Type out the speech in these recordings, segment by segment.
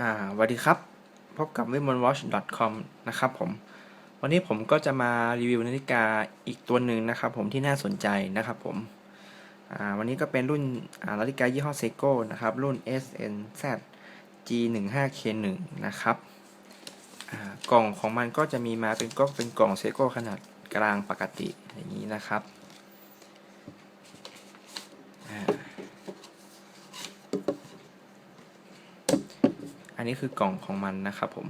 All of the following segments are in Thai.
อ่าสวัสดีครับ พบกับ w i m o n w a t c h c o m นะครับผม วันนี้ผมก็จะมารีวิวนาฬิกาอีกตัวหนึ่งนะครับผมที่น่าสนใจนะครับผม อ่า วันนี้ก็เป็นรุ่น อ่า นาฬิกายี่ห้อ Seiko นะครับ รุ่น SNZ G15K1 นะครับ อ่า กล่องของมันก็จะมีมาเป็นก็เป็นกล่อง Seiko ขนาดกลางปกติอย่างนี้นะครับ อันนี้คือกล่องของมันนะครับผม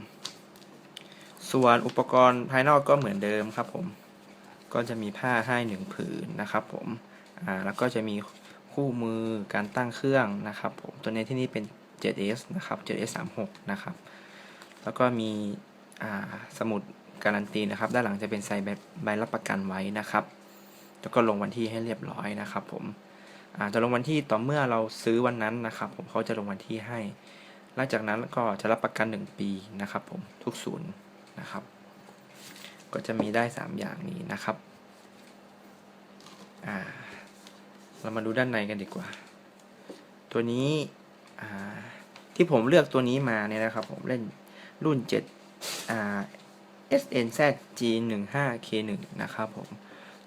ส่วนอุปกรณ์ภายนอกก็เหมือนเดิมครับผม ก็จะมีผ้าให้หนึ่งผืนนะครับผม อ่า แล้วก็จะมีคู่มือการตั้งเครื่องนะครับผม ตัวนี้ที่นี่เป็น 7S นะครับ 7S36 นะครับ แล้วก็มี อ่า สมุดการันตีนะครับ ด้านหลังจะเป็นใส่แบบใบรับประกันไว้นะครับแล้วก็ลงวันที่ให้เรียบร้อยนะครับผมอ่าจะลงวันที่ต่อเมื่อเราซื้อวันนั้นนะครับ ผมเขาจะลงวันที่ให้ หลังจากนั้นก็จะรับประกัน 1 ปีนะครับผมทุกศูนย์นะครับ ก็จะมีได้ 3 อย่างนี้นะครับเรามาดูด้านในกันดีกว่า ตัวนี้ที่ผมเลือกตัวนี้มาเนี่ยนะครับ ผมเล่นรุ่น7อ่า SNZ G15K1 นะครับผม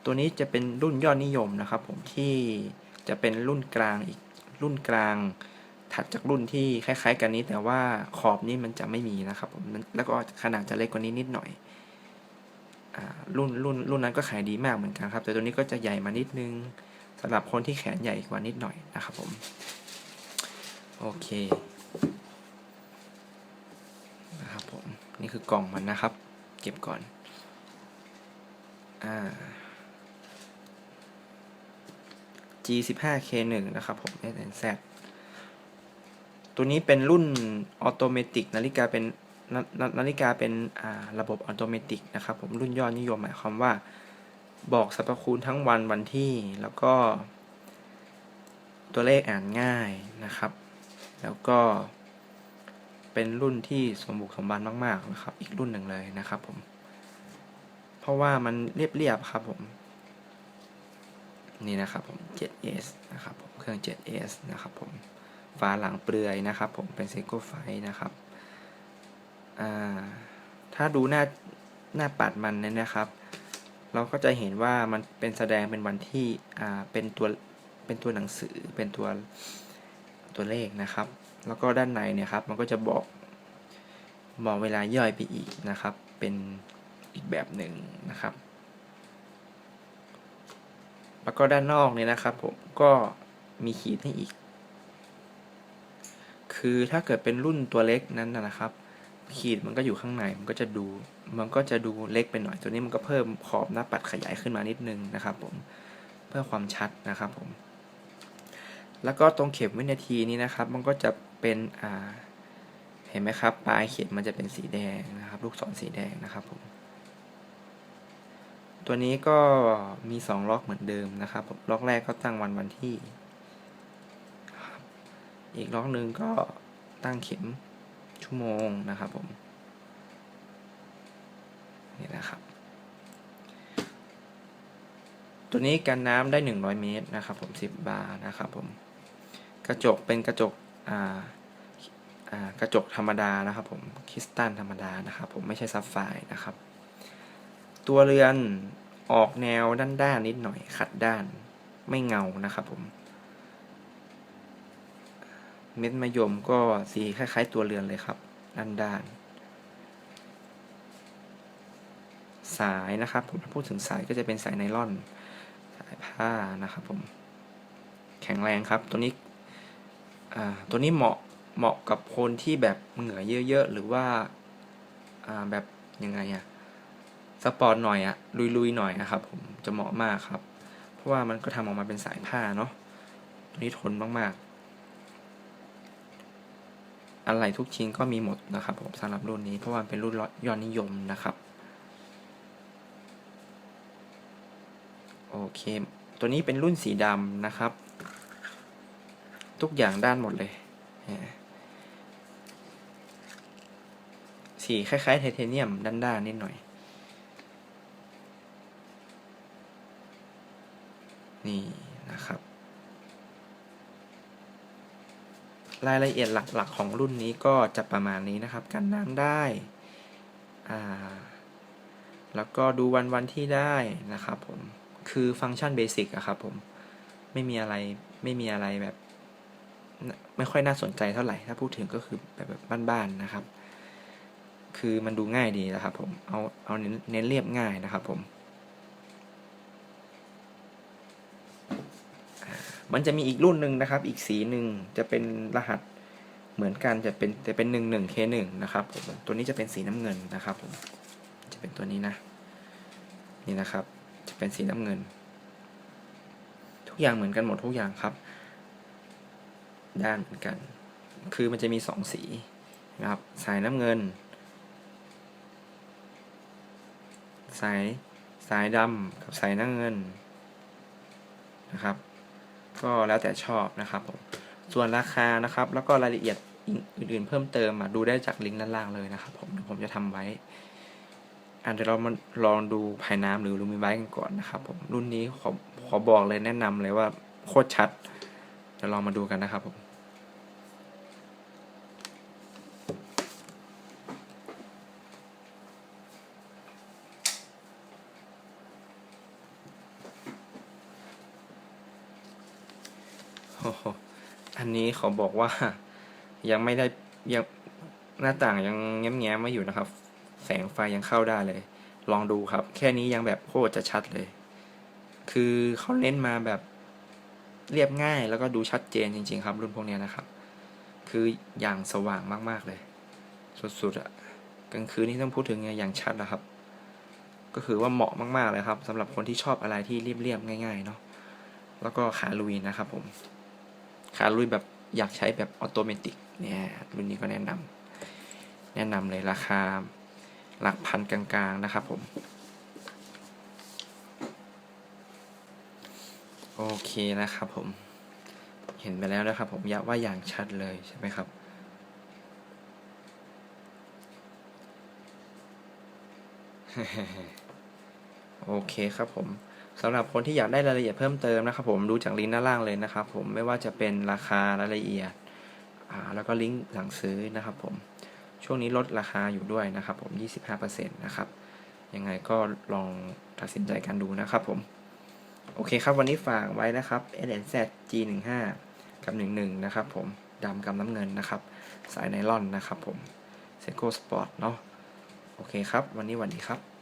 ตัวนี้จะเป็นรุ่นยอดนิยมนะครับ ผมที่จะเป็นรุ่นกลางอีกรุ่นกลาง ถัดจากรุ่นที่คล้ายๆ กันนี้ แต่ว่าขอบนี้มันจะไม่มีนะครับผมแล้วก็ขนาดจะเล็กกว่านี้นิดหน่อยอรุ่นรุ่นรุ่นนั้นก็ขายดีมากเหมือนกันครับ แต่ตัวนี้ก็จะใหญ่มานิดนึงสำหรับคนที่แขนใหญ่กว่านิดหน่อยนะครับผม โอเคนะครับผม นี่คือกล่องมันนะครับ เก็บก่อนอ่า G15K1 นะครับผม SNZ ตัวนี้เป็นรุ่นออโตเมติกนาฬิกาเป็นนานาฬิกาเป็นระบบออโตเมติกนะครับผมรุ่นยอดนิยมหมายความว่า บอกสรรพคุณทั้งวันวันที่แล้วก็ ตัวเลขอ่านง่ายนะครับ แล้วก็ เป็นรุ่นที่สมบุกสมบันมากๆนะครับ อีกรุ่นหนึ่งเลยนะครับผม เพราะว่ามันเรียบๆครับผม นี่นะครับผม 7S นะครับผมเครื่อง 7S นะครับผม ฝาหลังเปลือยนะครับ ผมเป็นเซโกไฟนะครับถ้าดูหน้าหน้าปัดมันเนี่ยนะครับ เราก็จะเห็นว่ามันเป็นแสดงเป็นวันที่เป็นตัวเป็นตัวหนังสือเป็นตัวตัวเลขนะครับ แล้วก็ด้านในเนี่ยครับมันก็จะบอกบอกเวลาย่อยไปอีกนะครับ เป็นอีกแบบหนึ่งนะครับ แล้วก็ด้านนอกเนี่ยนะครับผมก็มีขีดให้อีก คือถ้าเกิดเป็นรุ่นตัวเล็กนั้นนะครับ ขีดมันก็อยู่ข้างในมันก็จะดู มันก็จะดูเล็กไปหน่อย ตัวนี้มันก็เพิ่มขอบหน้าปัดขยายขึ้นมานิดนึงนะครับผมเพื่อความชัดนะครับผม แล้วก็ตรงเข็มวินาทีนี้นะครับ มันก็จะเป็นอ่าเห็นไหมครับ ปลายเข็มมันจะเป็นสีแดงนะครับ ลูกศรสีแดงนะครับผมตัวนี้ก็มี 2 ล็อกเหมือนเดิมนะครับ ล็อกแรกก็ตั้งวันวันที่ อีกล็อกหนึ่งก็ตั้งเข็มชั่วโมงนะครับผม นี่นะครับ ตัวนี้กันน้ำได้ 100 เมตรนะครับผม 10 บาร์นะครับผม กระจกเป็นกระจกอ่าอ่ากระจกธรรมดานะครับผมคริสตัลธรรมดานะครับผมไม่ใช่ซับไฟนะครับ ตัวเรือนออกแนวด้านๆนิดหน่อย ขัดด้านไม่เงานะครับผม เม็ดมะยมก็สีคล้ายๆตัวเรือนเลยครับด้านด้านสายนะครับผมพูดถึงสายก็จะเป็นสายไนล่อน สายผ้านะครับผม แข็งแรงครับ ตัวนี้ตัวนี้เหมาะเหมาะกับคนที่แบบเหงื่อเยอะๆ หรือว่าแบบยังไงอะสปอร์ตหน่อยอะลุยๆหน่อยนะครับ ผมจะเหมาะมากครับ เพราะว่ามันก็ทำออกมาเป็นสายผ้าเนาะตัวนี้ทนมากๆ อะไรทุกชิ้นก็มีหมดนะครับผมสำหรับรุ่นนี้เพราะว่าเป็นรุ่นยอดนิยมนะครับโอเค ตัวนี้เป็นรุ่นสีดำนะครับ ทุกอย่างด้านหมดเลย สีคล้ายๆไทเทเนียมด้านๆนิดหน่อย นี่นะครับ รายละเอียดหลักๆ ของรุ่นนี้ก็จะประมาณนี้นะครับ กันน้ำได้อ่าแล้วก็ดูวันวันที่ได้นะครับผม คือฟังก์ชันเบสิกอะครับผม ไม่มีอะไรไม่มีอะไรแบบ ไม่ค่อยน่าสนใจเท่าไหร่ ถ้าพูดถึงก็คือแบบแบบบ้านๆนะครับ คือมันดูง่ายดีนะครับผม เอาเอาเน้นเรียบง่ายนะครับผม มันจะมีอีกรุ่นหนึ่งนะครับ อีกสีหนึ่งจะเป็นรหัสเหมือนกันจะเป็นจะเป็นหนึ่งหนึ่งเคหนึ่งนะครับผมตัวนี้จะเป็นสีน้ำเงินนะครับผมจะเป็นตัวนี้นะ นี่นะครับ จะเป็นสีน้ำเงิน ทุกอย่างเหมือนกันหมดทุกอย่างครับ ด้านเหมือนกัน คือมันจะมีสองสีนะครับ สายน้ำเงิน สายสายดำกับสายน้ำเงินนะครับ ก็แล้วแต่ชอบนะครับผมส่วนราคานะครับ แล้วก็รายละเอียดอื่นๆเพิ่มเติมมาดูได้จากลิงก์ด้านล่างเลยนะครับ ผมเดี๋ยวผมจะทำไว้อันเดี๋ยวเรามาลองดูภายน้ำหรือลูมิไบกันก่อนนะครับ ผมรุ่นนี้ขอขอบอกเลยแนะนำเลยว่าโคตรชัดเดี๋ยวลองมาดูกันนะครับผม อันนี้เขาบอกว่ายังไม่ได้ยังหน้าต่างยังแง้มแง้มๆมาอยู่นะครับ แสงไฟยังเข้าได้เลย ลองดูครับ แค่นี้ยังแบบโคตรจะชัดเลย คือเขาเน้นมาแบบเรียบง่ายแล้วก็ดูชัดเจนจริง ๆ ครับ รุ่นพวกนี้นะครับ คืออย่างสว่างมากๆเลย สุดๆอะกลางคืนนี่ต้องพูดถึงไงอย่างชัดนะครับ ก็คือว่าเหมาะมากๆเลยครับสำหรับคนที่ชอบอะไรที่เรียบๆง่าย ๆ เนาะแล้วก็ขาลุยนะครับผม ขาลุยแบบอยากใช้แบบออโตเมติกเนี่ยรุ่นนี้ก็แนะนำแนะนำเลยราคาหลักพันกลางๆนะครับผม โอเคนะครับผม เห็นไปแล้วนะครับผมยากว่าอย่างชัดเลยใช่ไหมครับโอเคครับผม สำหรับคนที่อยากได้รายละเอียดเพิ่มเติมนะครับผมดูจากลิงก์ด้านล่างเลยนะครับผมไม่ว่าจะเป็นราคารายละเอียดแล้วก็ลิงก์หลังซื้อนะครับผมช่วงนี้ลดราคาอยู่ด้วยนะครับผม 25%นะครับยังไงก็ลองตัดสินใจกันดูนะครับผม โอเคครับวันนี้ฝากไว้นะครับ NNZ G15 กับ 11 นะครับผมดำกับน้ำเงินนะครับ สายไนลอนนะครับผมเซโกสปอร์ตเนาะโอเคครับ วันนี้วัสดีครับ